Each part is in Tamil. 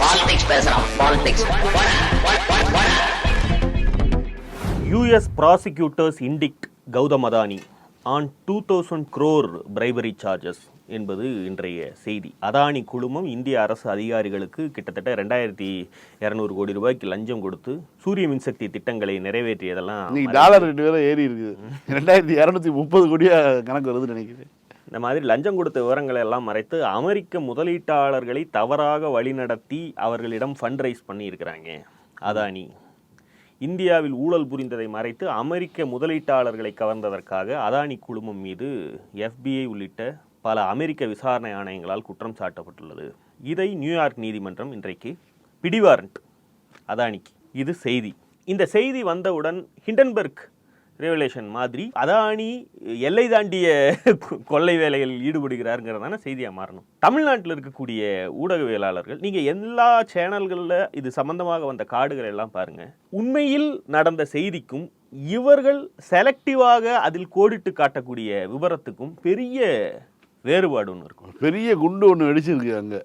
பாலிடிக்ஸ் பேசுறான் politics US prosecutors indict Gautam Adani on two thousand crore bribery charges என்பது இன்றைய செய்தி. அதானி குழுமம் இந்திய அரசு அதிகாரிகளுக்கு கிட்டத்தட்ட ரெண்டாயிரத்தி இரநூறு கோடி ரூபாய்க்கு லஞ்சம் கொடுத்து சூரிய மின்சக்தி திட்டங்களை நிறைவேற்றியதெல்லாம் டாலர் ரேட்டு வேற ஏறி இருக்குது. ரெண்டாயிரத்தி இரநூத்தி முப்பது கோடியா கணக்கு வருதுன்னு நினைக்கிறேன். இந்த மாதிரி லஞ்சம் கொடுத்த விவரங்களை எல்லாம் மறைத்து அமெரிக்க முதலீட்டாளர்களை தவறாக வழிநடத்தி அவர்களிடம் ஃபண்ட் ரைஸ் பண்ணியிருக்கிறாங்க. அதானி. இந்தியாவில் ஊழல் புரிந்ததை மறைத்து அமெரிக்க முதலீட்டாளர்களை கவர்ந்ததற்காக அதானி குழுமம் மீது எஃபிஐ உள்ளிட்ட பல அமெரிக்க விசாரணை ஆணையங்களால் குற்றம் சாட்டப்பட்டுள்ளது. இதை நியூயார்க் நீதிமன்றம் இன்றைக்கு பிடிவாரண்ட் அதானிக்கு இது செய்தி. இந்த செய்தி வந்தவுடன் ஹிண்டன்பர்க் ரெவலேஷன் மாதிரி அதானி எல்லை தாண்டிய கொள்ளை வேலைகளில் ஈடுபடுகிறாருங்கிறதான செய்தியாக மாறணும். தமிழ்நாட்டில் இருக்கக்கூடிய ஊடகவியலாளர்கள் நீங்கள் எல்லா சேனல்களில் இது சம்பந்தமாக வந்த கார்டுகள் எல்லாம் பாருங்க. உண்மையில் நடந்த செய்திக்கும் இவர்கள் செலக்டிவாக அதில் கோடிட்டு காட்டக்கூடிய விவரத்துக்கும் பெரிய வேறுபாடு ஒன்று இருக்கும். பெரிய குண்டு ஒன்று வெடிச்சிருக்கு அங்க.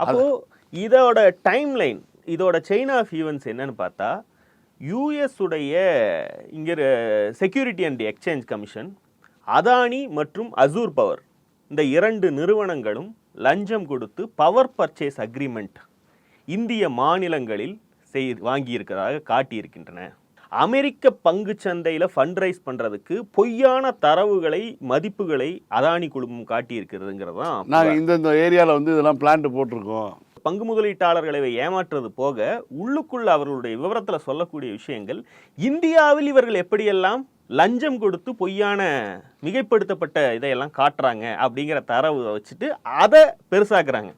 அப்போ இதோட டைம் லைன் இதோட செயின் ஆஃப் ஈவெண்ட்ஸ் என்னன்னு பார்த்தா யூஎஸ் உடைய இங்கே security and exchange commission Adani மற்றும் அசூர் பவர் இந்த இரண்டு நிறுவனங்களும் லஞ்சம் கொடுத்து பவர் பர்ச்சேஸ் அக்ரிமெண்ட் இந்திய மாநிலங்களில் செய் வாங்கியிருக்கிறதாக காட்டியிருக்கின்றன. அமெரிக்க பங்கு சந்தையில் ஃபண்ட் ரைஸ் பண்ணுறதுக்கு பொய்யான தரவுகளை மதிப்புகளை அதானி குழுமம் காட்டியிருக்கிறதுங்கிறது தான் நாங்க இந்த இந்த ஏரியால வந்து இதெல்லாம் பிளான்ட் போட்டிருக்கோம். பங்கு முதலீட்டாளர்களை ஏமாற்றுறது போக உள்ளுக்குள்ள அவர்களுடைய விவரத்தில் சொல்லக்கூடிய விஷயங்கள் இந்தியாவில் இவர்கள் எப்படியெல்லாம் லஞ்சம் கொடுத்து பொய்யான மிகைப்படுத்தப்பட்ட இதையெல்லாம் காட்டுறாங்க அப்படிங்கிற தரவு வச்சுட்டு அதை பெருசாக்குறாங்க.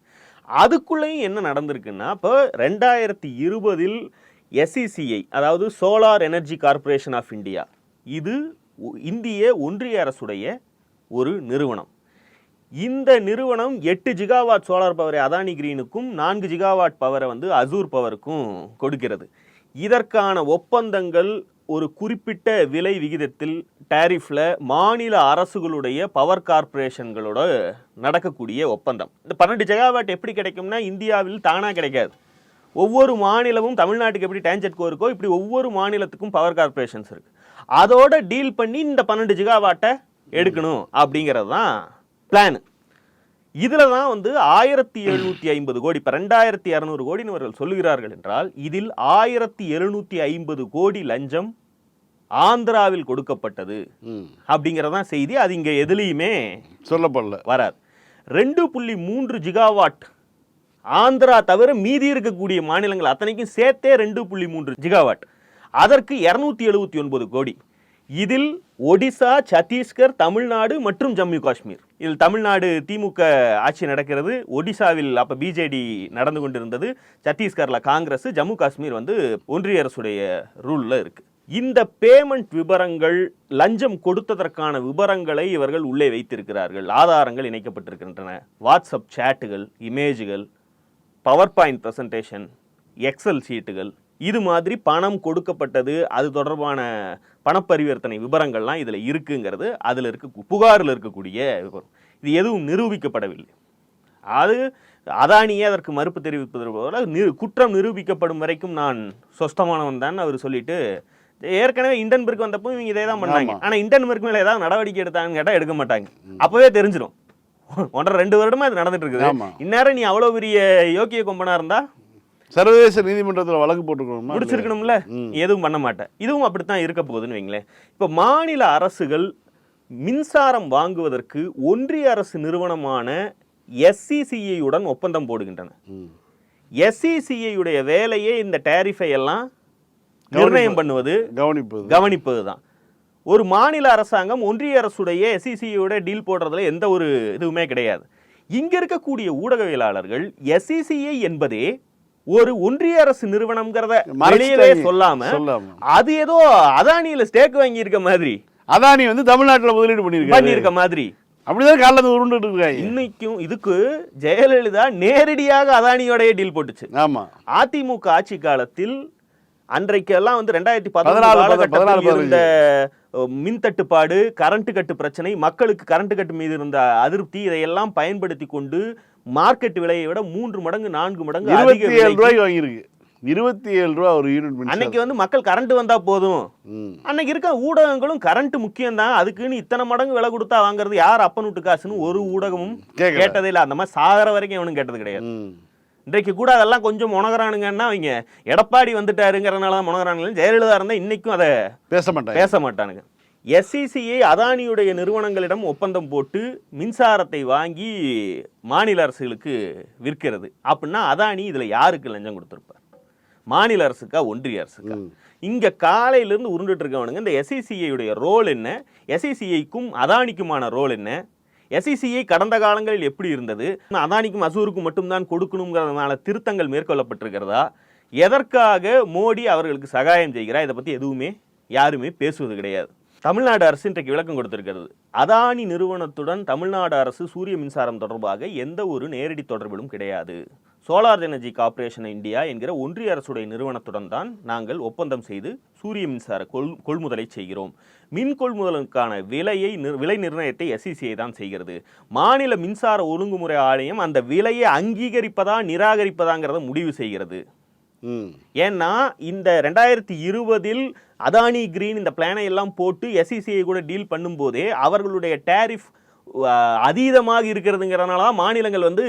அதுக்குள்ளேயும் என்ன நடந்திருக்குன்னா இப்போ ரெண்டாயிரத்தி இருபதில் எஸ்இசிஐ அதாவது solar energy corporation of India இது இந்திய ஒன்றிய அரசுடைய ஒரு நிறுவனம். இந்த நிறுவனம் எட்டு ஜிகாவாட் சோலார் பவரை அதானி கிரீனுக்கும் நான்கு ஜிகாவாட் பவரை வந்து அசூர் பவருக்கும் கொடுக்கிறது. இதற்கான ஒப்பந்தங்கள் ஒரு குறிப்பிட்ட விலை விகிதத்தில் டேரிஃபில் மாநில அரசுகளுடைய பவர் கார்ப்பரேஷன்களோட நடக்கக்கூடிய ஒப்பந்தம். இந்த பன்னெண்டு ஜிகாவாட் எப்படி கிடைக்கும்னா இந்தியாவில் தானாக கிடைக்காது. ஒவ்வொரு மாநிலமும் தமிழ்நாட்டுக்கு எப்படி டேஞ்சட்கோ இருக்கோ இப்படி ஒவ்வொரு மாநிலத்துக்கும் பவர் கார்பரேஷன்ஸ் இருக்குது அதோட டீல் பண்ணி இந்த பன்னெண்டு ஜிகாவாட்டை எடுக்கணும் அப்படிங்கிறது தான் பிளான் இதில் தான் வந்து ஆயிரத்தி எழுநூற்றி ஐம்பது கோடி இப்போ ரெண்டாயிரத்தி இரநூறு கோடின்னு அவர்கள் சொல்லுகிறார்கள் என்றால் இதில் ஆயிரத்தி எழுநூற்றி ஐம்பது கோடி லஞ்சம் ஆந்திராவில் கொடுக்கப்பட்டது. அப்படிங்கிறதான் செய்தி. அது இங்கே எதுலேயுமே சொல்லப்படல. வராது. ரெண்டு புள்ளி மூன்று ஜிகாவாட் ஆந்திரா தவிர மீதி இருக்கக்கூடிய மாநிலங்கள் அத்தனைக்கும் சேர்த்தே ரெண்டு புள்ளி மூன்று ஜிகாவாட் அதற்கு இரநூத்தி எழுபத்தி ஒன்பது கோடி. இதில் ஒடிசா சத்தீஸ்கர் தமிழ்நாடு மற்றும் ஜம்மு காஷ்மீர். இதில் தமிழ்நாடு திமுக ஆட்சி நடக்கிறது. ஒடிசாவில் அப்போ பிஜேடி நடந்து கொண்டிருந்தது. சத்தீஸ்கரில் காங்கிரஸ் ஜம்மு காஷ்மீர் வந்து ஒன்றிய அரசுடைய ரூலில் இருக்குது இந்த பேமெண்ட் விவரங்கள் லஞ்சம் கொடுத்ததற்கான விவரங்களை இவர்கள் உள்ளே வைத்திருக்கிறார்கள். ஆதாரங்கள் இணைக்கப்பட்டிருக்கின்றன. வாட்ஸ்அப் சேட்டுகள் இமேஜுகள் பவர் பாயிண்ட் ப்ரெசன்டேஷன் எக்ஸல் சீட்டுகள் இது மாதிரி பணம் கொடுக்கப்பட்டது அது தொடர்பான பணப்பரிவர்த்தனை விவரங்கள்லாம் இதில் இருக்குங்கிறது அதில் இருக்க புகாரில் இருக்கக்கூடிய விவரம் இது எதுவும் நிரூபிக்கப்படவில்லை. அது அதானியே அதற்கு மறுப்பு தெரிவிப்பது போல நிரு குற்றம் நிரூபிக்கப்படும் வரைக்கும் நான் சொஸ்தமானவன் தான் அவர் சொல்லிட்டு ஏற்கனவே இண்டன்பர்க் வந்தப்போ இவங்க இதே தான் பண்ணாங்க. ஆமா. ஆனா இண்டன்பர்க் மேல ஏதாவது நடவடிக்கை எடுத்தாங்கன்னு கேட்டா எடுக்க மாட்டாங்க. அப்பவே தெரிஞ்சிடும் ஒன்றரை ரெண்டு வருடமா இது நடந்துட்டு இருக்குது. இந்நேரம் நீ அவ்வளவு பெரிய யோக்கிய கொம்பனா இருந்தா சர்வதேச நீதிமன்றத்துல வழக்கு போட்டுக்கணுமா முடிச்சிருக்கணும்ல? எதுவும் பண்ண மாட்டேன். இதுவும் அப்படித்தான் இருக்க போகுதுன்னு வைங்களேன். இப்போ மாநில அரசுகள் மின்சாரம் வாங்குவதற்கு ஒன்றிய அரசு நிறுவனமான உடன் ஒப்பந்தம் போடுகின்றன. உடைய வேலையே இந்த டேரிஃபை எல்லாம் நிர்ணயம் பண்ணுவது கவனிப்பது. கவனிப்பது தான். ஒரு மாநில அரசாங்கம் ஒன்றிய அரசுடைய எஸ்இசியோட டீல் போடுறதுல எந்த ஒரு இதுவுமே கிடையாது. இங்க இருக்கக்கூடிய ஊடகவியலாளர்கள் எஸ்இசிஐ என்பதே ஒரு ஒன்றிய அரசு நிறுவனம்ங்கிறத வெளியவே. சொல்லாம. அது ஏதோ அதானியில ஸ்டேக் வாங்கி இருக்க மாதிரி. அதானி வந்து தமிழ்நாட்டுல முதலீடு பண்ணிருக்காரு பண்ணியிருக்க மாதிரி. அப்படிதான் காலைல உருண்டுட்டு இருக்காங்க. இன்னைக்கும் இதுக்கு ஜெயலலிதா நேரடியாக அதானியோடய டீல் போட்டுச்சு. ஆமா. அதிமுக ஆட்சி காலத்தில் அன்றைக்கெல்லாம் வந்து ரெண்டாயிரத்தி பதினாலு, இருந்த மின் தட்டுப்பாடு கரண்ட் கட்டு பிரச்சனை மக்களுக்கு கரண்ட் கட்டு மீது இருந்த அதிருப்தி இதையெல்லாம் பயன்படுத்தி கொண்டு மார்க்கெட் விலையை விட மூன்று மடங்கு நான்கு மடங்கு இருபத்தி ஏழு ரூபாய்க்கு வாங்கியிருக்கு. இருபத்தி ஏழு ரூபா ஒரு யூனிட் அன்னைக்கு வந்து மக்கள் கரண்ட் வந்தா போதும். அன்னைக்கு இருக்க ஊடகங்களும் கரண்ட் முக்கியம் தான் அதுக்குன்னு இத்தனை மடங்கு விலை கொடுத்தா வாங்குறது யார்? அப்பன் விட்டு காசுன்னு ஒரு ஊடகமும். கேட்டதே இல்லை. அந்த மாதிரி சாகர வரைக்கும் எவனும் கேட்டது கிடையாது. இன்றைக்கு கூட அதெல்லாம் கொஞ்சம் முனகரானுங்கன்னா அவங்க எடப்பாடி வந்துட்டாருங்கிறனால தான் முனகரானுங்க. ஜெயலலிதா இருந்தா இன்னைக்கும் அதை பேச மாட்டாங்க. பேச மாட்டானுங்க. எஸ்சிசிஐ அதானியுடைய நிறுவனங்களிடம் ஒப்பந்தம் போட்டு மின்சாரத்தை வாங்கி மாநில அரசுகளுக்கு விற்கிறது. அப்படின்னா அதானி இதுல யாருக்கு லஞ்சம் கொடுத்திருப்பார்? மாநில அரசுக்கா ஒன்றிய அரசுக்கா? இங்க காலையில இருந்து உருண்டுட்டு இருக்கவனுங்க இந்த SECI உடைய ரோல் என்ன? எஸ்இசிஐக்கும் அதானிக்குமான ரோல் என்ன? எஸ்இசிஐ கடந்த காலங்களில் எப்படி இருந்தது? அதானிக்கும் அசூருக்கும் மட்டும்தான் கொடுக்கணுங்கிறதுனால திருத்தங்கள் மேற்கொள்ளப்பட்டிருக்கிறதா? எதற்காக மோடி அவர்களுக்கு சகாயம் செய்கிறார்? இதை பத்தி எதுவுமே யாருமே பேசுவது கிடையாது. தமிழ்நாடு அரசு இன்றைக்கு விளக்கம் கொடுத்திருக்கிறது. அதானி நிறுவனத்துடன் தமிழ்நாடு அரசு சூரிய மின்சாரம் தொடர்பாக எந்த ஒரு நேரடி தொடர்பிலும் கிடையாது. சோலார் எனர்ஜி கார்ப்பரேஷன் இந்தியா என்கிற ஒன்றிய அரசுடைய நிறுவனத்துடன் தான் நாங்கள் ஒப்பந்தம் செய்து சூரிய மின்சார கொள் கொள்முதலை செய்கிறோம். மின் கொள்முதலுக்கான விலையை விலை நிர்ணயத்தை எஸ்இசிஐ தான் செய்கிறது. மாநில மின்சார ஒழுங்குமுறை ஆணையம் அந்த விலையை அங்கீகரிப்பதா நிராகரிப்பதாங்கிறத முடிவு செய்கிறது. ஏன்னா இந்த ரெண்டாயிரத்தி இருபதில் அதானி கிரீன் இந்த பிளானை எல்லாம் போட்டு எஸ்இசிஐ கூட டீல் பண்ணும்போதே அவர்களுடைய டேரிஃப் அதீதமாக இருக்கிறதுங்கிறதுனால தான் மாநிலங்கள் வந்து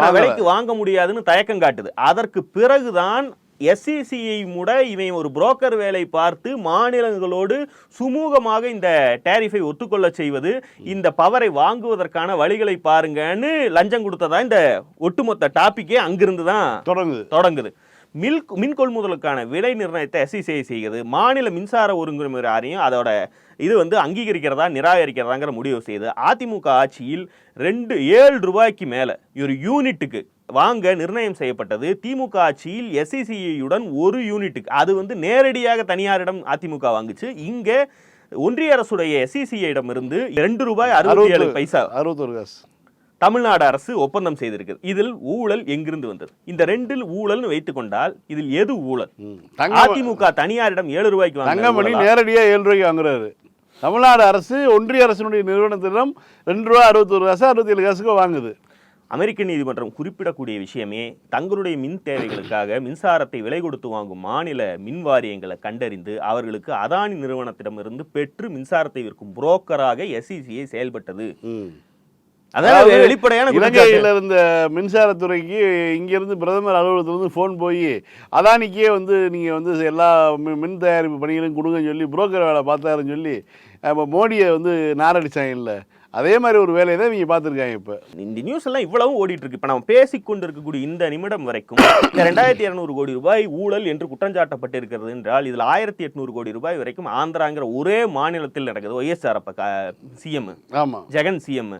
வாங்கல. விலைக்கு வாங்க முடியாதுன்னு தயக்கம் காட்டுது. அதற்கு பிறகுதான் எஸ்இசிஐ முட இவன் ஒரு புரோக்கர் வேலை பார்த்து மாநிலங்களோடு சுமூகமாக இந்த டேரிஃபை ஒத்துக்கொள்ள செய்வது இந்த பவரை வாங்குவதற்கான வழிகளை பாருங்கன்னு லஞ்சம் கொடுத்ததா இந்த ஒட்டுமொத்த டாபிக்கே அங்கிருந்து தான் தொடங்குது. தொடங்குது. மில் மின் கொள்முதலுக்கான விலை நிர்ணயத்தை எஸ்இசிஐ செய்கிறது. மாநில மின்சார ஆணையம் அதோட இது வந்து அங்கீகரிக்கிறதா நிராகரிக்கிறதாங்கிற முடிவு செய்யுது அதிமுக ஆட்சியில் ரெண்டு ஏழு ரூபாய்க்கு மேலே ஒரு யூனிட்டுக்கு வாங்க நிர்ணயம் செய்யப்பட்டது. திமுக ஆட்சியில் எஸ்இசிஐயுடன் ஒரு யூனிட்டுக்கு. அது வந்து நேரடியாக தனியாரிடம் அதிமுக வாங்குச்சு. இங்கே ஒன்றிய அரசுடைய எஸ்இசிஐயிடம் இருந்து ரெண்டு ரூபாய் அறுபத்தி ஏழு பைசா. அறுபத்தொரு காசு. தமிழ்நாடு அரசு ஒப்பந்தம் செய்திருக்கிறது இதில் ஊழல் எங்கிருந்து வந்தது? இந்த ரெண்டில் ஊழல்னு வைத்துக் கொண்டால் இதில் எது ஊழல்? அதிமுக தனியாரிடம் ஏழு ரூபாய்க்கு தங்கமணி ஊழலா? நேரடியா ஏழு ரூபாய்க்கு வாங்குறாரு. தமிழ்நாடு அரசு ஒன்றிய அரசினுடைய நிறுவனத்திடம் ரெண்டு ரூபா அறுபத்தொரு காசு அறுபத்தி ஏழு காசுக்கு வாங்குது. அமெரிக்க நீதிமன்றம் குறிப்பிடக்கூடிய விஷயமே தங்களுடைய மின் தேவைகளுக்காக மின்சாரத்தை விலை கொடுத்து வாங்கும் மாநில மின் வாரியங்களை கண்டறிந்து அவர்களுக்கு அதானி நிறுவனத்திடமிருந்து பெற்று மின்சாரத்தை விற்கும் புரோக்கராக எஸ்இசிஐ செயல்பட்டது. ம். அதாவது வெளிப்படையான. இலங்கையில் இருந்த மின்சாரத்துறைக்கு இங்கிருந்து பிரதமர் அலுவலகத்திலிருந்து ஃபோன் போய் அதானிக்கே வந்து நீங்கள் வந்து எல்லா மின் தயாரிப்பு பணிகளையும் கொடுங்கன்னு சொல்லி புரோக்கர் வேலை பார்த்தாருன்னு சொல்லி அப்போ மோடியை வந்து நாரடிச்சாங்க இல்லை. அதே மாதிரி ஒரு வேலையை தான் இவங்க பார்த்துருக்காங்க இப்போ. இந்த நியூஸ் எல்லாம் இவ்வளவும் ஓடிட்டு இருக்கு. இப்ப நம்ம பேசிக் கொண்டிருக்கக்கூடிய இந்த நிமிடம் வரைக்கும் இந்த ரெண்டாயிரத்தி இருநூறு கோடி ரூபாய் ஊழல் என்று குற்றஞ்சாட்டப்பட்டு இருக்கிறது என்றால் இதுல ஆயிரத்தி எட்நூறு கோடி ரூபாய் வரைக்கும் ஆந்திராங்கிற ஒரே மாநிலத்தில் நடக்குது. ஒய்எஸ்ஆர் அப்ப சிஎம் ஆமாம் ஜெகன் சிஎம்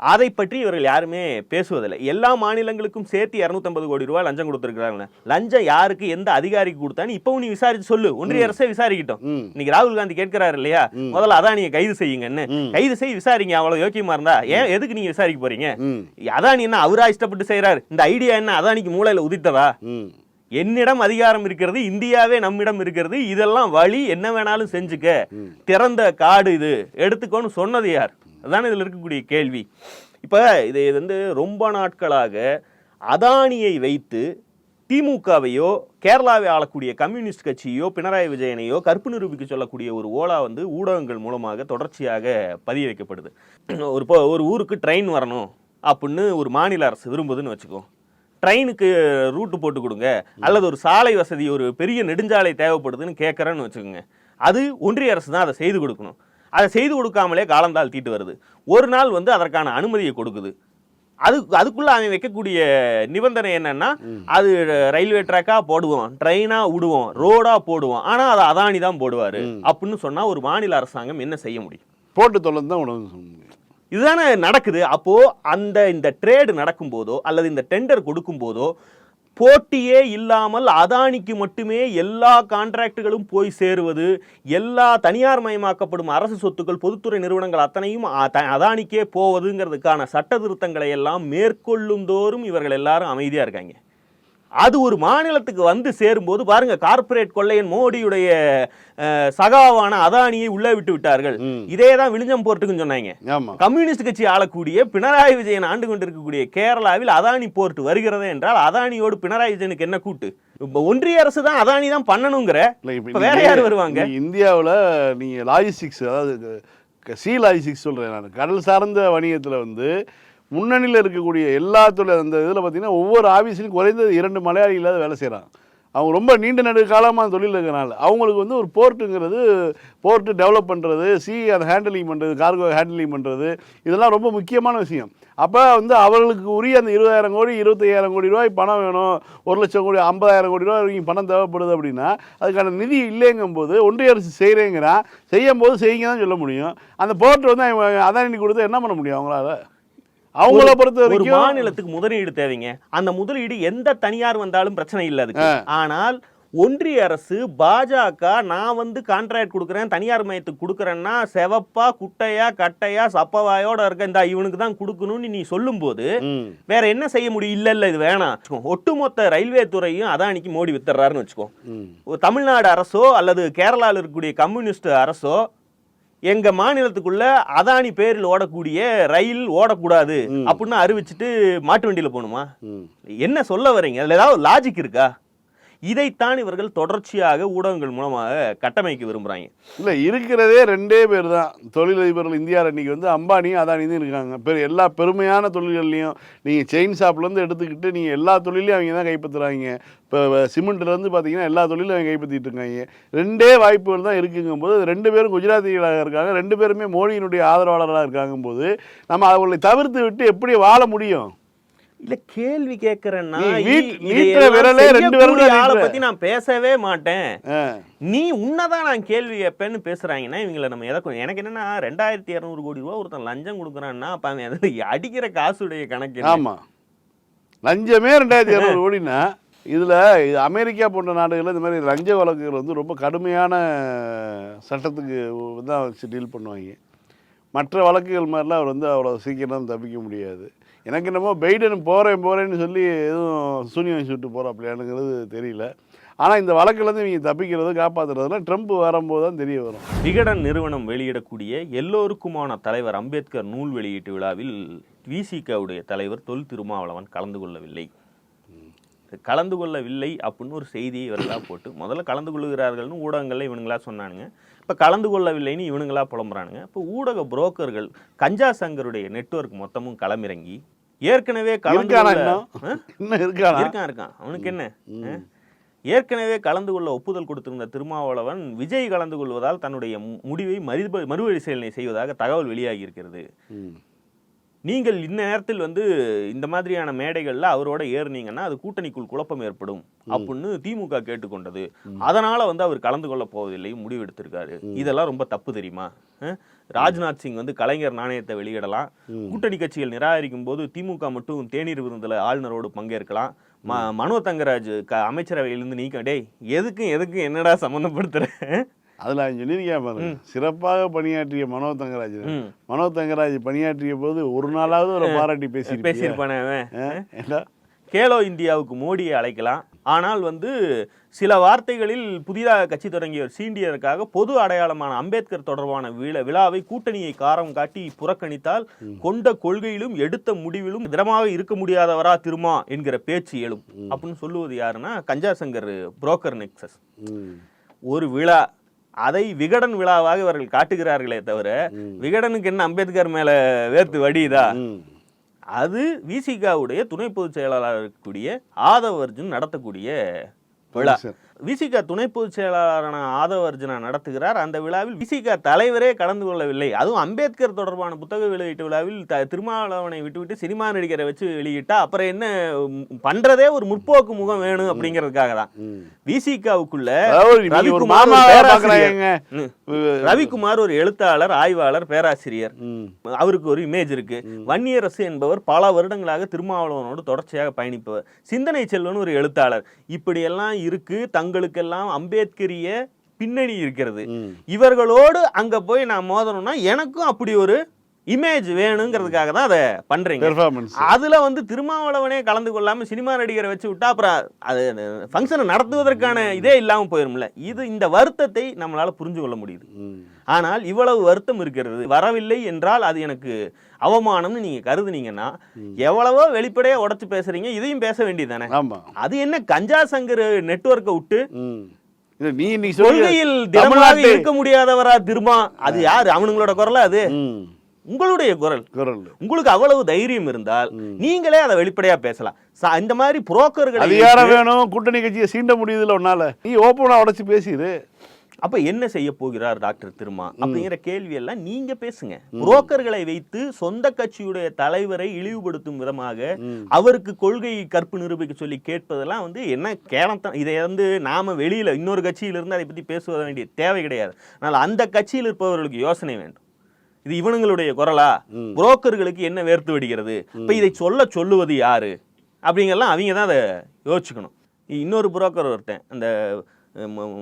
அதை பற்றி இவர்கள் யாருமே பேசுவதில்லை. எல்லா மாநிலங்களுக்கும் சேர்த்து 250 கோடி ரூபாய் லஞ்சம் கொடுத்துருக்காங்க லஞ்சம் யாருக்கு எந்த அதிகாரிக்கு கொடுத்தான்னு இப்பவும் நீ விசாரிச்சு சொல்லு. ஒன்றிய அரசே விசாரிக்கட்டும். இன்னைக்கு ராகுல் காந்தி கேட்கிறாரு இல்லையா? முதல்ல அதானியை கைது செய்யுங்கன்னு. கைது செய்ய விசாரிங்க. அவ்வளவு யோக்கியமா இருந்தா ஏன் எதுக்கு நீங்க விசாரிக்க போறீங்க? அதானி என்ன அவரா இஷ்டப்பட்டு செய்றாரு? இந்த ஐடியா என்ன? அதானிக்கு மூளையில உதித்ததா? என்னிடம் அதிகாரம் இருக்கிறது இந்தியாவே நம்மிடம் இருக்கிறது இதெல்லாம் வழி என்ன வேணாலும் செஞ்சுக்க. திறந்த காடு இது. எடுத்துக்கோன்னு சொன்னது யார்? அதானே இதில் இருக்கக்கூடிய கேள்வி. இப்போ இது இது வந்து ரொம்ப நாட்களாக அதானியை வைத்து திமுகவையோ கேரளாவை ஆளக்கூடிய கம்யூனிஸ்ட் கட்சியோ பினராயி விஜயனையோ கற்பு நிரூபிக்க சொல்லக்கூடிய ஒரு ஓலா வந்து ஊடகங்கள் மூலமாக தொடர்ச்சியாக பதிய வைக்கப்படுது ஒரு இப்போ ஒரு ஊருக்கு ட்ரெயின் வரணும் அப்படின்னு ஒரு மாநில அரசு விரும்புதுன்னு வச்சுக்கோ. ட்ரெயினுக்கு ரூட்டு போட்டு கொடுங்க. அல்லது ஒரு சாலை வசதி ஒரு பெரிய நெடுஞ்சாலை தேவைப்படுதுன்னு கேட்குறேன்னு வச்சுக்கோங்க. அது ஒன்றிய அரசு தான் அதை செய்து கொடுக்கணும். அதை செய்து கொடுக்காமலே காலந்தால் தீட்டு வருது. ஒரு நாள் வந்து அதற்கான அனுமதியை கொடுக்குது. அது அதுக்குள்ள அவன் வைக்கக்கூடிய நிபந்தனை என்னன்னா அது ரயில்வே ட்ராக்கா போடுவோம் ட்ரெயினா விடுவோம் ரோடா போடுவோம் ஆனா அதை அதானி தான் போடுவாரு. அப்படின்னு சொன்னா ஒரு மாநில அரசாங்கம் என்ன செய்ய முடியும்? போட்டு தொலைந்து தான் உணவு இதுதானே நடக்குது. அப்போ அந்த இந்த ட்ரேடு நடக்கும்போதோ அல்லது இந்த டெண்டர் கொடுக்கும்போதோ போட்டியே இல்லாமல் அதானிக்கு மட்டுமே எல்லா கான்ட்ராக்டுகளும் போய் சேருவது எல்லா தனியார் மயமாக்கப்படும் அரசு சொத்துக்கள் பொதுத்துறை நிறுவனங்கள் அத்தனையும் அதானிக்கே போவதுங்கிறதுக்கான சட்ட திருத்தங்களை எல்லாம் மேற்கொள்ளும் தோறும் இவர்கள் எல்லாரும் அமைதியாக இருக்காங்க. அது ஒரு மாநிலத்துக்கு வந்து சேரும்போது பாருங்க கார்ப்பரேட் கொள்ளையன் மோடியுடைய சகாவான அதானியை உள்ளே விட்டு விட்டார்கள். இதே தான் விழுஞ்சம் போர்ட்டுக்குன்னு சொன்னாங்க. கம்யூனிஸ்ட் கட்சி ஆளக்கூடிய பினராயி விஜயன் ஆண்டு கொண்டிருக்கக்கூடிய கேரளாவில் அதானி போர்ட் வருகிறது என்றால் அதானியோடு பினராயி விஜயனுக்கு என்ன கூட்டு? ஒன்றிய அரசு தான் அதானி தான் பண்ணணுங்கிற வேற யார் வருவாங்க? இந்தியாவில் நீங்கள் லாஜிஸ்டிக்ஸ் அதாவது சி லாஜிஸ்டிக்ஸ் சொல்கிறேன் நான். கடல் சார்ந்த வணிகத்தில் வந்து முன்னணியில் இருக்கக்கூடிய எல்லா தொழில் அந்த இதில் பார்த்தீங்கன்னா ஒவ்வொரு ஆஃபீஸ்லையும் குறைந்தது இரண்டு மலையாளிகளாவது வேலை செய்கிறாங்க அவங்க ரொம்ப நீண்ட நெடு காலமாக தொழில் இருக்கிறனால அவங்களுக்கு வந்து ஒரு போர்ட்டுங்கிறது போர்ட்டு டெவலப் பண்ணுறது சி அதை ஹேண்டிலிங் பண்ணுறது கார்கோ ஹேண்டிலிங் பண்ணுறது இதெல்லாம் ரொம்ப முக்கியமான விஷயம். அப்போ வந்து அவர்களுக்கு உரிய அந்த இருபதாயிரம் கோடி இருபத்தையாயிரம் கோடி ரூபாய் பணம் வேணும். ஒரு லட்சம் கோடி ஐம்பதாயிரம் கோடி ரூபாய் வரைக்கும் பணம் தேவைப்படுது அப்படின்னா அதுக்கான நிதி இல்லைங்கும்போது ஒன்றிய அரசு செய்கிறேங்கிறான் செய்யும் போது செய்யுங்க தான் சொல்ல முடியும். அந்த போர்ட்டு வந்து அதானி கொடுத்து என்ன பண்ண முடியும் அவங்களால? அவங்கள பொறுத்த வரைக்கும் மாநிலத்துக்கு முதலீடு தேவைங்க. அந்த முதலீடு எந்த தனியார் வந்தாலும் பிரச்சனை இல்லை அதுக்கு. ஆனால் ஒன்றிய அரசு பாஜக நான் வந்து கான்ட்ராக்ட் கொடுக்குறேன் தனியார் மையத்துக்கு கொடுக்குறேன்னா செவப்பா குட்டையா கட்டையா சப்பவாயோட இருக்க இந்த இவனுக்கு தான் கொடுக்கணும்னு நீ சொல்லும்போது வேற என்ன செய்ய முடியும்? இல்ல இல்ல இது வேணாம். ஒட்டுமொத்த ரயில்வே துறையும் அதானிக்கு மோடி வித்துறாருன்னு வச்சுக்கோ. தமிழ்நாடு அரசோ அல்லது கேரளாவில் இருக்கக்கூடிய கம்யூனிஸ்ட் அரசோ எங்க மாநிலத்துக்குள்ள அதானி பேரில் ஓடக்கூடிய ரயில் ஓடக்கூடாது அப்படின்னு அறிவிச்சிட்டு மாட்டு வண்டியில போகணுமா? என்ன சொல்ல வர்றீங்க அதுல ஏதாவது லாஜிக் இருக்கா? இதைத்தான் இவர்கள் தொடர்ச்சியாக ஊடகங்கள் மூலமாக கட்டமைக்க விரும்புகிறாங்க இல்லை இருக்கிறதே ரெண்டே பேர் தான் தொழிலதிபர்கள் இந்தியாவில் இன்றைக்கி வந்து அம்பானியும் அதானியும் இருக்காங்க. பெரு எல்லா பெருமையான தொழில்கள்லையும் நீங்கள் செயின் ஷாப்லேருந்து எடுத்துக்கிட்டு நீங்கள் எல்லா தொழிலையும் அவங்க தான் கைப்பற்றுறாங்க. இப்போ சிமெண்ட்லேருந்து பார்த்தீங்கன்னா எல்லா தொழிலும் அவங்க கைப்பற்றிட்டு இருக்காங்க. ரெண்டே வாய்ப்புகள் தான் இருக்குங்கும்போது ரெண்டு பேரும் குஜராத்திகளாக இருக்காங்க. ரெண்டு பேருமே மோடியினுடைய ஆதரவாளராக இருக்காங்கும்போது நம்ம அவர்களை தவிர்த்து விட்டு எப்படி வாழ முடியும்? இல்ல கேள்வி தான் ஆளை. பத்தி நான் பேசவே மாட்டேன். நீ உன்னதான் நான் கேள்வி கேட்பேன்னு பேசுறாங்கன்னா இவங்களை நம்ம எதை எனக்கு என்னன்னா ரெண்டாயிரத்தி இரநூறு கோடி ரூபா ஒருத்தன் லஞ்சம் கொடுக்குறான்னா அப்ப அவன் எதை அடிக்கிற காசுடைய கணக்கு? ஆமாம் லஞ்சமே ரெண்டாயிரத்தி இரநூறு கோடினா இதில் இது அமெரிக்கா போன்ற நாடுகளில் இந்த மாதிரி லஞ்ச வழக்குகள் வந்து ரொம்ப கடுமையான சட்டத்துக்கு தான் வச்சு டீல் பண்ணுவாங்க. மற்ற வழக்குகள் மாதிரிலாம் அவர் வந்து அவ்வளோ சீக்கிரம் தப்பிக்க முடியாது. எனக்கு என்னமோ பைடன் போகிறேன் போகிறேன்னு சொல்லி எதுவும் சூனியம் சுட்டு போகிறாப்லையானுங்கிறது தெரியல. ஆனால் இந்த வழக்கிலேருந்து இவங்க தப்பிக்கிறது காப்பாற்றுறதுலாம் ட்ரம்ப் வரும்போது தான் தெரிய வரும். விகடன் நிறுவனம் வெளியிடக்கூடிய எல்லோருக்குமான தலைவர் அம்பேத்கர் நூல் வெளியீட்டு விழாவில் விசிகவுடைய தலைவர் தொல் திருமாவளவன் கலந்து கொள்ளவில்லை. கலந்து கொள்ளவில்லை அப்படின்னு ஒரு செய்தியை இவர்களாக போட்டு முதல்ல கலந்து கொள்ளுகிறார்கள்னு ஊடகங்கள்ல இவனுங்களா சொன்னானுங்க. இப்போ கலந்து கொள்ளவில்லைன்னு இவனுங்களா புலம்புறானுங்க. இப்போ ஊடக புரோக்கர்கள் கஞ்சா சங்கருடைய நெட்வொர்க் மொத்தமும் களமிறங்கி ஏற்கனவே கலந்து இருக்கானா இருக்கானா? அவனுக்கு என்ன? ஏற்கனவே கலந்து கொள்ள ஒப்புதல் கொடுத்திருந்த திருமாவளவன் விஜய் கலந்து கொள்வதால் தன்னுடைய முடிவை மறுப மறுபரிசீலனை செய்வதாக தகவல் வெளியாகி இருக்கிறது. நீங்கள் இந்த நேரத்தில் வந்து இந்த மாதிரியான மேடைகள்ல அவரோட ஏறுனீங்கன்னா அது கூட்டணிக்குள் குழப்பம் ஏற்படும் அப்படின்னு திமுக கேட்டுக்கொண்டது. அதனால வந்து அவர் கலந்து கொள்ள போவதில்லை முடிவு எடுத்திருக்காரு. இதெல்லாம் ரொம்ப தப்பு தெரியுமா? ராஜ்நாத் சிங் வந்து கலைஞர் நாணயத்தை வெளியிடலாம். கூட்டணி கட்சிகள் நிராகரிக்கும் போது திமுக மட்டும் தேநீர் விருந்துல ஆளுநரோடு பங்கேற்கலாம். ம மனோ தங்கராஜ் க அமைச்சரவையிலிருந்து நீக்க டேய் எதுக்கும் எதுக்கும் என்னடா சம்மந்தப்படுத்துற அதில் சொல்லியிருக்கேன் பாருங்க. சிறப்பாக பணியாற்றிய மனோ தங்கராஜ். மனோ தங்கராஜ் பணியாற்றிய போது ஒரு நாளாவது ஒரு பாராட்டி பேசி பேசியிருப்பானே கேலோ இந்தியாவுக்கு மோடியை அழைக்கலாம். ஆனால் வந்து சில வார்த்தைகளில் புதிதாக கட்சி தொடங்கியவர் சீண்டியதற்காக பொது அடையாளமான அம்பேத்கர் தொடர்பான விழா விழாவை கூட்டணியை காரம் காட்டி புறக்கணித்தால் கொண்ட கொள்கையிலும் எடுத்த முடிவிலும் திடமாக இருக்க முடியாதவரா திருமா என்கிற பேச்சு எழும். அப்படின்னு சொல்லுவது யாருன்னா கஞ்சா சங்கர் புரோக்கர் நெக்சஸ் ஒரு விழா அதை விகடன் விழாவாக இவர்கள் காட்டுகிறார்களே தவிர விகடனுக்கு என்ன அம்பேத்கர் மேல வேர்த்து வடியுதா? அது விசிகாவுடைய துணை பொதுச் செயலாளர் இருக்கக்கூடிய ஆதவ அர்ஜுன் நடத்தக்கூடிய விழா. விசிகா துணை பொதுச் செயலாளரான ஆதவ அர்ஜுனா நடத்துகிறார். அந்த விழாவில் விசிகா தலைவரே கலந்து கொள்ளவில்லை. அதுவும் அம்பேத்கர் தொடர்பான புத்தக வெளியீட்டு விழாவில் த திருமாவளவனை விட்டுவிட்டு சினிமா நடிகரை வச்சு வெளியிட்டா அப்புறம் என்ன பண்றதே ஒரு முற்போக்கு முகம் வேணும் அப்படிங்கிறதுக்காக தான். விசிகாவுக்குள்ள ரவிக்குமார் ஒரு எழுத்தாளர் ஆய்வாளர் பேராசிரியர். அவருக்கு ஒரு இமேஜ் இருக்கு. வன்னியரசு என்பவர் பல வருடங்களாக திருமாவளவனோடு தொடர்ச்சியாக பயணிப்பவர். சிந்தனை செல்வன் ஒரு எழுத்தாளர். இப்படியெல்லாம் இருக்கு. தங்களுக்கெல்லாம் அம்பேத்கரிய பின்னணி இருக்கிறது. இவர்களோடு அங்க போய் நான் மோதணும்னா எனக்கும் அப்படி ஒரு இமேஜ் வேணுங்கிறதுக்காக தான் அதை பண்றீங்க. அதுல வந்து திருமாவளவனே கலந்து கொள்ளாம சினிமா நடிகரை வச்சு விட்டா அப்புறம் அது ஃபங்க்ஷனை நடத்துவதற்கான இதே இல்லாம போயிரும்ல. இது இந்த வருத்தத்தை நம்மளால புரிஞ்சு கொள்ள முடியுது. ஆனால் இவ்வளவு வருத்தம் இருக்கிறது. வரவில்லை என்றால் அது எனக்கு அவமானம்னு நீங்க கருதுனீங்கன்னா எவ்வளவோ வெளிப்படையா உடைச்சு பேசுறீங்க இதையும் பேச வேண்டியதானே ஆமா. அது என்ன கஞ்சா சங்கர் நெட்வொர்க்கை விட்டு கொள்கையில் தமிழ்நாட்டு- இருக்க முடியாதவரா திருமா? அது யாரு? அவனுங்களோட குரலா அது. உங்களுடைய குரல். குரல். உங்களுக்கு அவ்வளவு தைரியம் இருந்தால் நீங்களே அதை வெளிப்படையா பேசலாம். இந்த மாதிரி புரோக்கர்களை அதிகாரம் வேணும் கூட்டணி கட்சியை சீண்ட முடியுதுல உன்னால. நீ ஓப்பனா உடைச்சு பேசிடு அப்ப என்ன செய்ய போகிறார் டாக்டர் திருமா? அப்படிங்கிற கேள்வி எல்லாம் நீங்க பேசுங்க. புரோக்கர்களை வைத்து சொந்த கட்சியுடைய தலைவரை இழிவுபடுத்தும் விதமாக அவருக்கு கொள்கை கற்பு நிரூபிக்க சொல்லி கேட்பதெல்லாம் வந்து என்ன கேளத்தான் இதை வந்து நாம வெளியில இன்னொரு கட்சியில இருந்து அதை பத்தி பேச வேண்டிய தேவை கிடையாது. அதனால அந்த கட்சியில் இருப்பவர்களுக்கு யோசனை வேண்டும். இது இவனுங்களுடைய குரலா? புரோக்கர்களுக்கு என்ன வேர்த்து விடுகிறது? இப்ப இதை சொல்ல சொல்லுவது யாரு? அப்படிங்கெல்லாம் அவங்க தான் அதை யோசிச்சுக்கணும். இன்னொரு புரோக்கர் ஒருத்தன் அந்த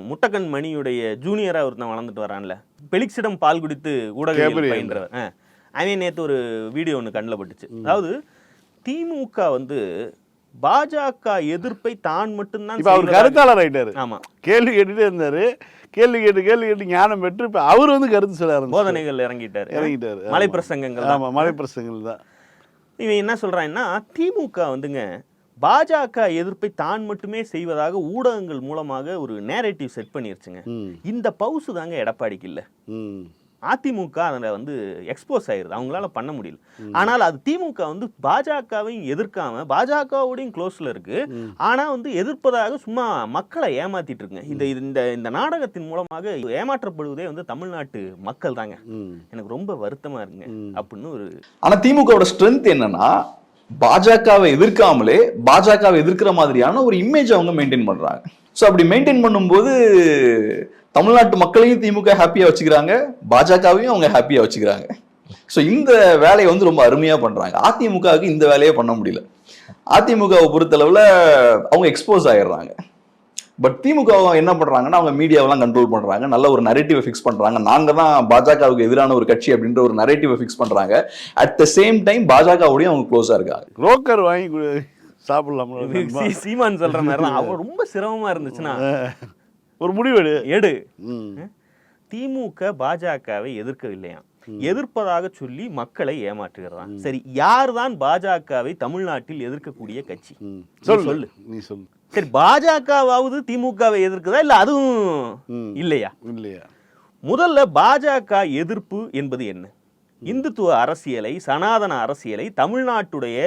முட்டக்கன் மணியுடைய ஜூனியரா ஒருத்தன் வளர்ந்துட்டு வரான்ல பெலிக்ஸிடம் பால் குடித்து கேப்ரியல். பயின்றவர். அவன் நேத்து ஒரு வீடியோ ஒன்று கண்ணில் பட்டுச்சு அதாவது திமுக வந்து பாஜக எதிர்ப்பை தான் மட்டும்தான் இப்ப அவர் கருத்தாளர் ஆயிட்டாரு ஆமா கேள்வி கேட்டுட்டே இருந்தாரு கேள்வி கேட்டு கேள்வி கேட்டு ஞானம் பெற்று இப்ப அவர் வந்து கருத்து சொல்ல. போதனைகள் இறங்கிட்டாரு இறங்கிட்டாரு. மலை பிரசங்கங்கள். ஆமா மலை பிரசங்கள் தான் இவன் என்ன சொல்றான்னா திமுக வந்துங்க பாஜக எதிர்ப்பை தான் மட்டுமே செய்வதாக ஊடகங்கள் மூலமாக ஒரு நேரேட்டிவ் செட் பண்ணிருச்சுங்க. இந்த பவுசு தாங்க எடப்பாடிக்கு இல்ல. அதிமுக அதில் வந்து எக்ஸ்போஸ் ஆயிருது. அவங்களால பண்ண முடியல. ஆனால் அது திமுக வந்து பாஜகவையும் எதிர்க்காம பாஜகவோடையும் க்ளோஸ்ல இருக்கு. ஆனா வந்து எதிர்ப்பதாக சும்மா மக்களை ஏமாத்திட்டு இருக்குங்க இந்த இந்த இந்த நாடகத்தின் மூலமாக ஏமாற்றப்படுவதே வந்து தமிழ்நாட்டு மக்கள் தாங்க. எனக்கு ரொம்ப வருத்தமா இருக்குங்க. அப்படின்னு ஒரு ஆனா திமுகவோட ஸ்ட்ரென்த் என்னன்னா பாஜகவை எதிர்க்காமலே பாஜகவை எதிர்க்கிற மாதிரியான ஒரு இமேஜ் அவங்க மெயின்டைன் பண்றாங்க. ஸோ அப்படி மெயின்டைன் பண்ணும்போது தமிழ்நாட்டு மக்களையும் திமுக ஹாப்பியா வச்சுக்கிறாங்க பாஜகவையும் அவங்க ஹாப்பியா வச்சுக்கிறாங்க. ஸோ இந்த வேலையை வந்து ரொம்ப அருமையா பண்றாங்க. அதிமுகவுக்கு இந்த வேலையே பண்ண முடியல. அதிமுகவை பொறுத்தளவில் அவங்க எக்ஸ்போஸ் ஆயிடுறாங்க. பட் திமுக என்ன பண்றாங்கன்னா அவங்க மீடியாவெல்லாம் கண்ட்ரோல் பண்றாங்க. நல்ல ஒரு நரேட்டிவை ஃபிக்ஸ் பண்றாங்க. நாங்க தான் பாஜகவுக்கு எதிரான ஒரு கட்சி அப்படின்ற ஒரு நரேட்டிவை ஃபிக்ஸ் பண்றாங்க. அட் த சேம் டைம் பாஜகவோடய அவங்க க்ளோஸா இருக்காங்க. புரோக்கர் வாங்கி கொடு- சாப்பிடலாம்ல நண்பா? சீ- சீமான் சொல்ற மாதிரி தான் அவன் ரொம்ப சிரமமா இருந்துச்சுன்னா. ஒரு முடிவெடு எடு. ம். திமுக பாஜகவை எதிர்க்கவில்லையாம். எதிர்ப்பதாக சொல்லி மக்களை ஏமாற்றுகிறான் சரி யார்தான் பாஜகவை தமிழ்நாட்டில் எதிர்க்கக்கூடிய கட்சி? சொல்லு. நீ சொல்லு. சரி பாஜகவாவது திமுகவை எதிர்க்குதா இல்ல அதுவும். இல்லையா? இல்லையா? முதல்ல பாஜக எதிர்ப்பு என்பது என்ன? இந்துத்துவ அரசியலை சனாதன அரசியலை தமிழ்நாட்டுடைய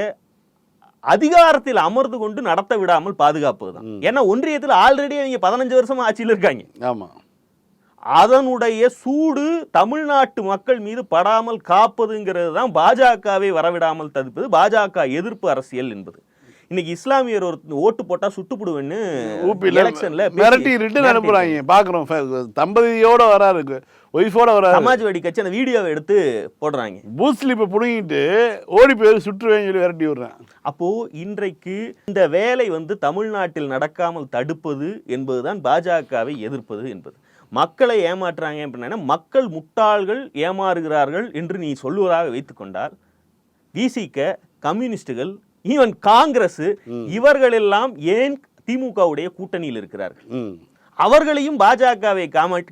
அதிகாரத்தில் அமர்ந்து கொண்டு நடத்த விடாமல் பாதுகாப்பது தான். ஏன்னா ஒன்றியத்தில் ஆல்ரெடி அவங்க பதினஞ்சு வருஷமா ஆட்சியில் இருக்காங்க. ஆமா. அதனுடைய சூடு தமிழ்நாட்டு மக்கள் மீது படாமல் காப்பதுங்கிறது தான் பாஜகவை வரவிடாமல் தடுப்பது பாஜக எதிர்ப்பு அரசியல் என்பது. இன்னைக்கு இஸ்லாமியர் ஒரு ஓட்டு போட்டா சுட்டுப்புடுவேன்னு ஊப்பியில் எலெக்ஷன்ல மிரட்டி ரிட்டன் அனுப்புறாங்க பாக்குறோம். ஃப- தம்பதியோட வராரு ஒய்ஃபோட வராரு. சமாஜ்வாடி கட்சி அந்த வீடியோவை எடுத்து போடுறாங்க. பூத் ஸ்லிப்பை புடுங்கிட்டு ஓடி போய் சுற்றுவேன்னு சொல்லி விரட்டி விடுறேன். அப்போ இன்றைக்கு இந்த வேலை வந்து தமிழ்நாட்டில் நடக்காமல் தடுப்பது என்பதுதான் பாஜகவை எதிர்ப்பது என்பது. மக்களை ஏமாற்றுறாங்க அப்படின்னா மக்கள் முட்டாள்கள் ஏமாறுகிறார்கள் என்று நீ சொல்லுவதாக வைத்துக்கொண்டால் விசிக கம்யூனிஸ்டுகள் ஈவன் காங்கிரஸ் இவர்கள் எல்லாம் ஏன் திமுகவுடைய கூட்டணியில் இருக்கிறார்கள். அவர்களையும் பாஜகவை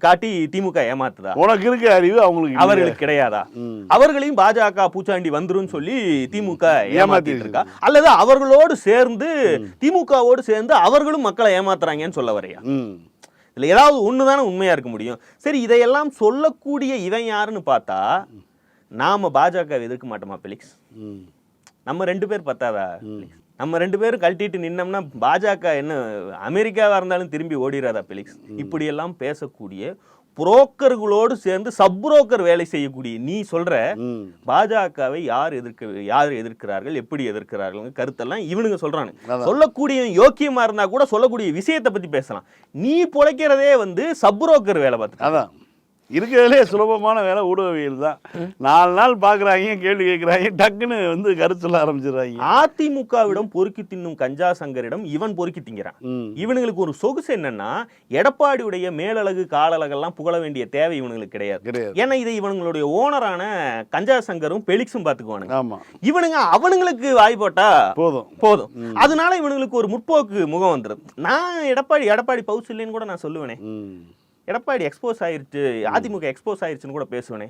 காட்டி திமுக ஏமாத்துதா உனக்கு இருக்க அறிவு அவங்களுக்கு? அவர்களுக்கு கிடையாதா. அவர்களையும் பாஜக பூச்சாண்டி வந்துரும் சொல்லி திமுக ஏமாத்திட்டு இருக்கா அல்லது அவர்களோடு சேர்ந்து திமுகவோடு சேர்ந்து அவர்களும் மக்களை ஏமாத்துறாங்கன்னு சொல்ல வரையா. இதுல ஏதாவது ஒண்ணுதானே உண்மையா இருக்க முடியும் சரி இதையெல்லாம் சொல்லக்கூடிய இவன் யாருன்னு பார்த்தா நாம பாஜக எதிர்க்க மாட்டோமா பெலிக்ஸ். நம்ம ரெண்டு பேர் பத்தாதா? நம்ம ரெண்டு பேரும் கழட்டிட்டு நின்னோம்னா பாஜக என்ன அமெரிக்காவா இருந்தாலும் திரும்பி ஓடிராதா பெலிக்ஸ்? இப்படியெல்லாம் பேசக்கூடிய புரோக்கர்களோடு சேர்ந்து சப் புரோக்கர் வேலை செய்யக்கூடிய நீ சொல்ற. பாஜகவை யார் எதிர்க்க யார் எதிர்க்கிறார்கள் எப்படி எதிர்க்கிறார்கள் கருத்தெல்லாம் இவனுங்க அதான். சொல்லக்கூடிய யோக்கியமா இருந்தா கூட சொல்லக்கூடிய விஷயத்தை பத்தி பேசலாம். நீ பொழைக்கிறதே வந்து சப் புரோக்கர் வேலை பார்த்து இருக்கிறதுலே சுலபமான வேலை ஊடகவியல் தான். நாலு நாள் பார்க்குறாங்க கேள்வி கேட்குறாங்க டக்குன்னு வந்து கருத்து சொல்ல ஆரம்பிச்சிடுறாங்க. அதிமுகவிடம் பொறுக்கி தின்னும் கஞ்சா சங்கரிடம் இவன் பொறுக்கி திங்கிறான். இவனுங்களுக்கு ஒரு சொகுசு என்னன்னா எடப்பாடியுடைய மேலழகு காலழகெல்லாம் புகழ வேண்டிய தேவை இவனுங்களுக்கு கிடையாது. ஏன்னா இதை இவனுங்களுடைய ஓனரான கஞ்சா சங்கரும் பெலிக்ஸும் பாத்துக்குவானுங்க ஆமாம் இவனுங்க அவனுங்களுக்கு வாய் போட்டா போதும். போதும். அதனால இவனுங்களுக்கு ஒரு முற்போக்கு முகம் வந்துடும் நான் எடப்பாடி எடப்பாடி பவுஸ் இல்லைன்னு கூட நான் சொல்லுவேனே. எடப்பாடி எக்ஸ்போஸ் ஆயிருச்சு அதிமுக எக்ஸ்போஸ் ஆயிருச்சுன்னு கூட பேசுவேனே.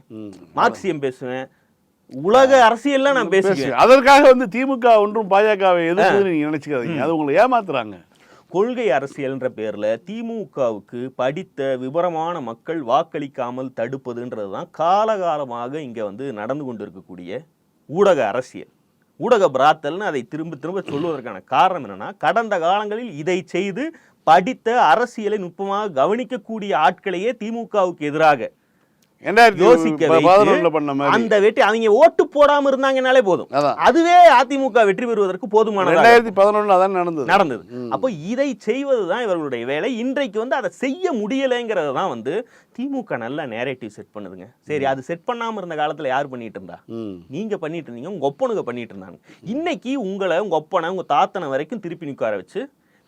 மார்க்சியம் பேசுவேன். உலக அரசியல்ல நான் பேசுவேன். அதற்காக வந்து திமுக ஒன்றும் பாஜகவை எதிர்க்குதுன்னு நீங்க நினைச்சுக்காதீங்க. அது உங்களை ஏமாத்துறாங்க. கொள்கை அரசியல்ன்ற பேர்ல திமுகவுக்கு படித்த விவரமான மக்கள் வாக்களிக்காமல் தடுப்பதுன்றது தான் காலகாலமாக இங்க வந்து நடந்து கொண்டிருக்கக்கூடிய ஊடக அரசியல். ஊடக பிராத்தல்னு அதை திரும்ப திரும்ப சொல்வதற்கான காரணம் என்னன்னா கடந்த காலங்களில் இதை செய்து படித்த அரசியலை நுட்பமாக கவனிக்கக்கூடிய ஆட்களையே திமுகவுக்கு எதிராக அந்த வெற்றி அவங்க ஓட்டு போடாம இருந்தாங்கனாலே போதும். அதுவே அதிமுக வெற்றி பெறுவதற்கு ரெண்டாயிரத்தி அதான் நடந்தது? நடந்தது. அப்போ இதை செய்வதுதான் இவர்களுடைய வேலை. இன்றைக்கு வந்து அதை செய்ய முடியலைங்கிறது தான் வந்து திமுக நல்ல நேரேட்டிவ் செட் பண்ணுதுங்க. சரி அது செட் பண்ணாம இருந்த காலத்துல யார் பண்ணிட்டு இருந்தா? நீங்க பண்ணிட்டு இருந்தீங்க உங்க ஒப்பனுங்க பண்ணிட்டு இருந்தாங்க. இன்னைக்கு உங்களை உங்க ஒப்பனை உங்க தாத்தனை வரைக்கும் திருப்பி நிற்கார வச்சு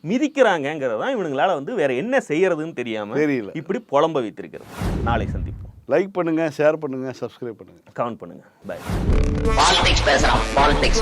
மிதிக்கிறாங்கங்கிறது தான் இவனுங்களால வந்து வேற என்ன செய்யறதுன்னு தெரியாம தெரியல. இப்படி புலம்ப வைத்திருக்கிறது. நாளை சந்திப்போம். லைக் பண்ணுங்க ஷேர் பண்ணுங்க சப்ஸ்கிரைப் பண்ணுங்க. கமெண்ட் பண்ணுங்க. பை பாலிடிக்ஸ் பேசுறான் பாலிடிக்ஸ்